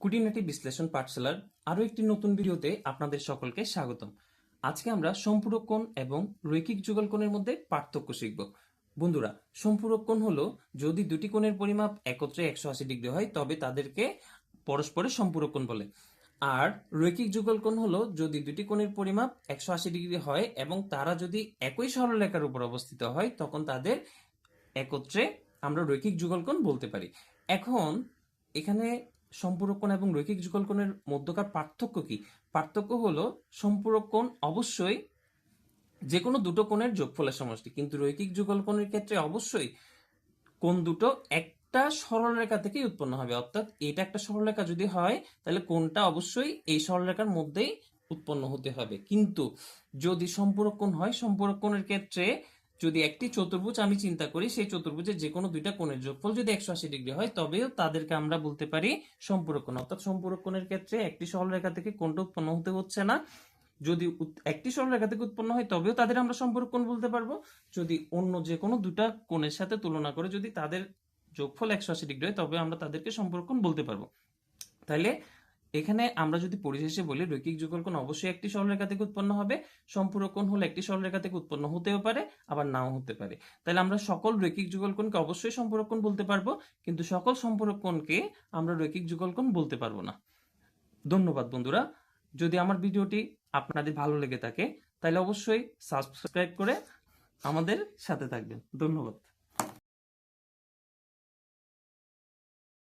কুটিনাটি বিশ্লেষণ পাঠশালার আরও একটি নতুন ভিডিওতে আপনাদের সকলকে স্বাগতম। আজকে আমরা সম্পূরক কোণ এবং রৈখিক যুগল কোণের মধ্যে পার্থক্য শিখব। বন্ধুরা, সম্পূরক কোণ হলো যদি দুটি কোণের পরিমাপ একত্রে একশো আশি ডিগ্রি হয়, তবে তাদেরকে পরস্পরের সম্পূরক কোণ বলে। আর রৈখিক যুগল কোণ হলো যদি দুটি কোণের পরিমাপ একশো আশি ডিগ্রি হয় এবং তারা যদি একই সরলরেখার উপর অবস্থিত হয়, তখন তাদের একত্রে আমরা রৈখিক যুগল কোণ বলতে পারি। এখন এখানে সম্পূরক কোণ এবং রৈখিক যুগল কোণের মধ্যকার পার্থক্য কি? পার্থক্য হলো সম্পূরক কোণ অবশ্যই যে কোনো দুটো কোণের যোগফলের সমষ্টি। কিন্তু রৈখিক যুগল কোণের ক্ষেত্রে অবশ্যই কোণ দুটো একটা সরলরেখা থেকেই উৎপন্ন হবে। অর্থাৎ এটা একটা সরলরেখা যদি হয়, তাহলে কোণটা অবশ্যই এই সরলরেখার মধ্যেই উৎপন্ন হতে হবে। কিন্তু যদি সম্পূরক কোণ হয়, সম্পূরক কোণের ক্ষেত্রে যদি একটি চতুর্ভুজ আমি চিন্তা করি, সেই চতুর্ভুজের যে কোনো দুইটা কোণের যোগফল যদি একশো আশি ডিগ্রি হয়, তবেও তাদেরকে আমরা বলতে পারি সম্পূরক কোণ। অর্থাৎ সম্পূরক কোণের ক্ষেত্রে একটি সরলরেখা থেকে কোণটা উৎপন্ন হতে হচ্ছে না। যদি একটি সরলরেখা থেকে উৎপন্ন হয়, তবেও তাদের আমরা সম্পূরক কোণ বলতে পারব। যদি অন্য যে কোনো দুটা কোণের সাথে তুলনা করে যদি তাদের যোগফল একশো আশি ডিগ্রি হয় তবে আমরা তাদেরকে সম্পূরক কোণ বলতে পারব। তাইলে এখানে আমরা যদি পরিশেষে বলি, রৈখিক যুগল কোণ অবশ্যই একটি সরলরেখা থেকে উৎপন্ন হবে, সম্পূরক কোণ হলে একটি সরলরেখা থেকে উৎপন্ন হতেও পারে, আবার নাও হতে পারে। তাহলে আমরা সকল রৈখিক যুগল কোণকে অবশ্যই সম্পূরক কোণ বলতে পারব, কিন্তু সকল সম্পূরক কোণকে আমরা রৈখিক যুগল কোণ বলতে পারব না। ধন্যবাদ বন্ধুরা। যদি আমার ভিডিওটি আপনাদের ভালো লেগে থাকে, তাহলে অবশ্যই সাবস্ক্রাইব করে আমাদের সাথে থাকবেন। ধন্যবাদ।